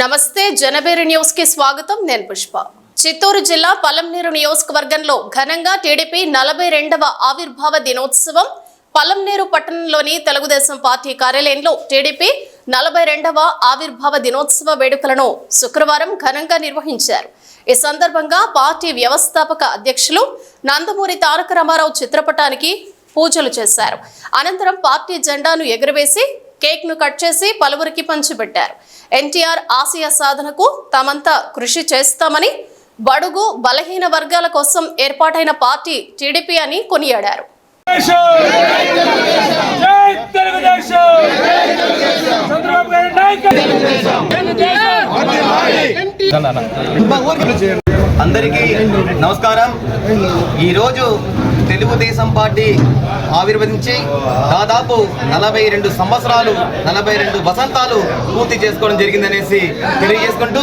నమస్తే జనబేరి న్యూస్కి స్వాగతం. నేను పుష్ప. చిత్తూరు జిల్లా పలంనేరు నియోజకవర్గంలో ఘనంగా టీడీపీ నలభై రెండవ ఆవిర్భావ దినోత్సవం పలంనేరు పట్టణంలోని తెలుగుదేశం పార్టీ కార్యాలయంలో టీడీపీ నలభై రెండవ ఆవిర్భావ దినోత్సవ వేడుకలను శుక్రవారం ఘనంగా నిర్వహించారు. ఈ సందర్భంగా పార్టీ వ్యవస్థాపక అధ్యక్షులు నందమూరి తారక రామారావు చిత్రపటానికి పూజలు చేశారు. అనంతరం పార్టీ జెండాను ఎగురవేసి కేక్ను కట్ చేసి పలువురికి పంచిపెట్టారు. ఎన్టీఆర్ ఆశయ సాధనకు తమంతా కృషి చేస్తామని బడుగు బలహీన వర్గాల కోసం ఏర్పాటైన పార్టీ టీడీపీ అని కొనియాడారు. అందరికీ నమస్కారం. ఈరోజు తెలుగుదేశం పార్టీ ఆవిర్వదించి దాదాపు నలభై రెండు సంవత్సరాలు నలభై రెండు వసంతాలు పూర్తి చేసుకోవడం జరిగిందనేసి తెలియజేసుకుంటూ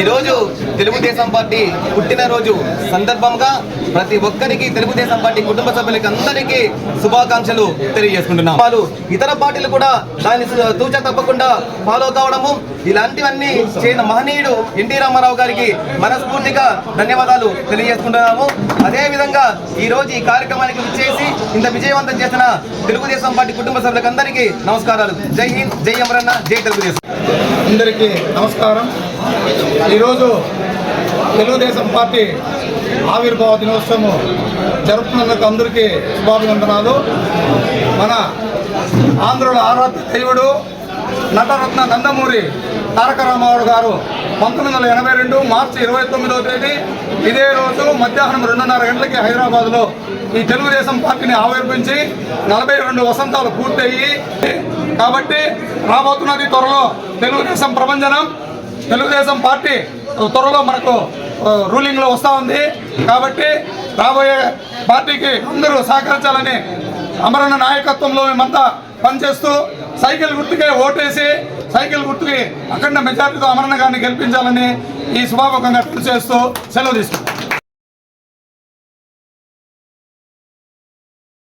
ఈరోజు తెలుగుదేశం పార్టీ పుట్టినరోజు సందర్భంగా ప్రతి ఒక్కరికి తెలుగుదేశం పార్టీ కుటుంబ సభ్యులకి అందరికీ శుభాకాంక్షలు తెలియజేసుకుంటున్నాం. వాళ్ళు ఇతర పార్టీలు కూడా దాన్ని తూచా తప్పకుండా ఫాలో కావడము ఇలాంటివన్నీ చేసిన మహనీయుడు ఎన్టీ రామారావు గారికి మనస్ఫూర్తిగా ధన్యవాదాలు తెలియజేసుకుంటున్నాము. అదే విధంగా ఈ రోజు ఈ కార్యక్రమానికి విచ్చేసి ఇంత విజయవంతం చేసిన తెలుగుదేశం పార్టీ కుటుంబ సభ్యులందరికీ నమస్కారాలు. జై హింద్ జై అమరన్న జై తెలుగుదేశం. అందరికీ నమస్కారం. ఈరోజు తెలుగుదేశం పార్టీ ఆవిర్భావ దినోత్సవం జరుపుతున్నందుకు అందరికీ శుభాభివందనాలు మన ఆంధ్రుల ఆరాధ్య దైవుడు నటరత్న నందమూరి తారక రామారావు గారు పంతొమ్మిది వందల ఎనభై రెండు మార్చి ఇరవై తొమ్మిదవ తేదీ. ఇదే రోజు మధ్యాహ్నం రెండున్నర గంటలకి హైదరాబాద్లో ఈ తెలుగుదేశం పార్టీని ఆవిర్భించి నలభై రెండు వసంతాలు పూర్తయ్యి. కాబట్టి రాబోతున్నది త్వరలో తెలుగుదేశం ప్రభంజనం. తెలుగుదేశం పార్టీ త్వరలో మనకు రూలింగ్లో వస్తూ ఉంది. కాబట్టి రాబోయే పార్టీకి అందరూ సహకరించాలని అమరణ నాయకత్వంలో మేమంతా పనిచేస్తూ సైకిల్ గుర్తుకే ఓటేసి సైకిల్ గుర్తుకి అఖండ మెజార్టీతో అమరణ గారిని గెలిపించాలని ఈ శుభాముఖంగా తెలియజేస్తూ సెలవు తీసుకుంటాం